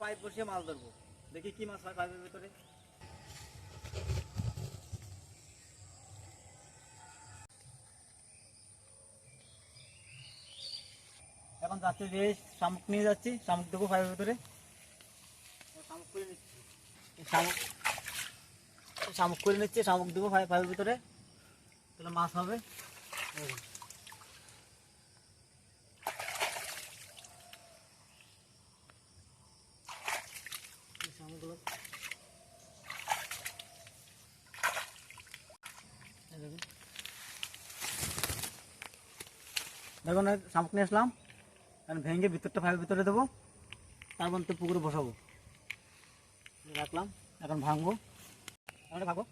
Pipe বসিয়ে মাছ ধরবো। দেখি কি মাছ হয় পাইপের ভিতরে। এখন যাচ্ছে যে শামুক নিয়ে যাচ্ছি শামুক দেবো পাইপের ভিতরে। শামুক করে নিচ্ছি। শামুক শামুক করে নিচ্ছে শামুক দেবো পাইপ পাইপের ভিতরে। তাহলে মাছ হবে। এই দেখুন। শামুক নিয়ে আসলাম। ভেঙে ভিতরটা ফাইভের ভিতরে দেবো। তারপর তো পুকুরে বসাবো। রাখলাম, এখন ভাঙবো। ভাগো।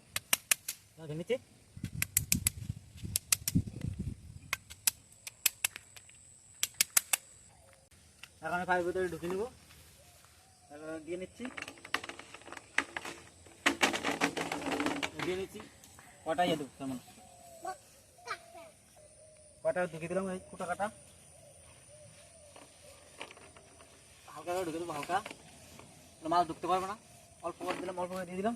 ভেঙেছি এখন ফাইভের ভিতরে ঢুকে নেব। দিয়ে নিচ্ছি। দিয়ে নিচ্ছি কটা ইয়ে দেবো কেমন? কটা ঢুকে দিলাম এই কুটা কাটা। হালকা করে ঢুকে দেবো, হালকা। মাছ ঢুকতে পারবে না। অল্প করে দিলাম, অল্প করে দিয়ে দিলাম।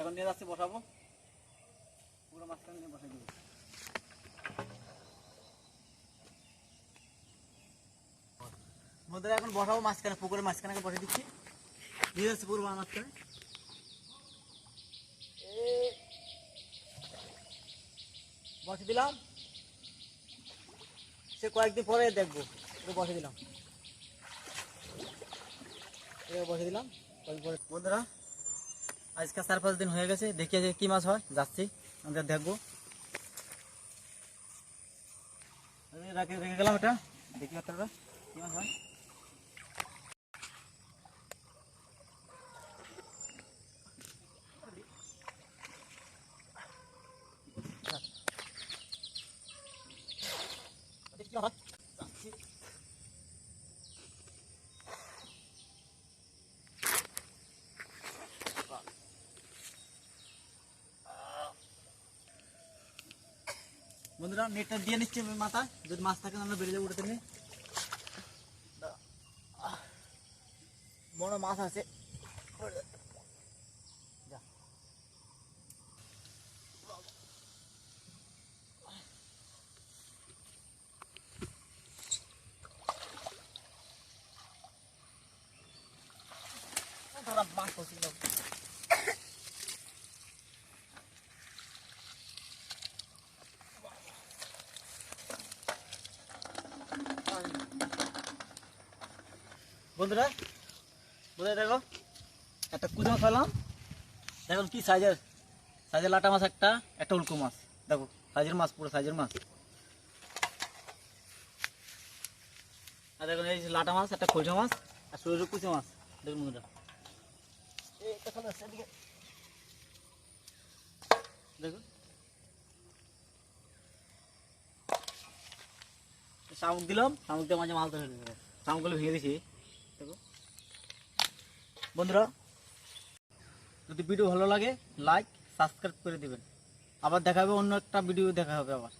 এখন নিয়ে যাচ্ছি, বসাবো। পুরো মাছখানে নিয়ে বসাই দেবো। বন্ধুরা এখন বসাবো, মাঝখানে মাঝখানে বসে দিচ্ছি। মাঝখানে বসে দিলাম। সে কয়েকদিন পরে দেখব। বসে দিলাম। বসে দিলাম। বন্ধুরা, আজকে চার পাঁচ দিন হয়ে গেছে। দেখি যে কি মাছ হয়। যাচ্ছি। আমাদের দেখব। রেখে গেলাম এটা। দেখি আপনারা কি মাছ হয় দেখি কি হয় যাচ্ছি। বন্ধুরা নেটটা দিয়ে নিচ্ছে মাথায় যদি মাছ থাকে আমরা বেরিয়ে যাব উঠে নিয়ে বড় মাছ আছে। মাছ পড়ছে, বন্ধুরা বন্ধুরা দেখো, একটা কুজো পেলাম দেখুন কি সাইজের সাইজের লাটা মাছ একটা একটা উল্কো মাছ। দেখো সাইজের মাছ, পুরো সাইজের মাছ। আর দেখুন এই লাটা মাছ, একটা খোঁজা মাছ, আর সরু কুচো মাছ। দেখুন বন্ধুরা। দেখুন। শামুক দিলাম, শামুক দিয়ে মাঝে মাছ ধরে শামুকগুলো ভেঙে দিয়েছি বন্ধুরা, যদি ভিডিও ভালো লাগে লাইক সাবস্ক্রাইব করে দিবেন। আবার দেখা হবে অন্য একটা ভিডিও দেখা হবে আবার।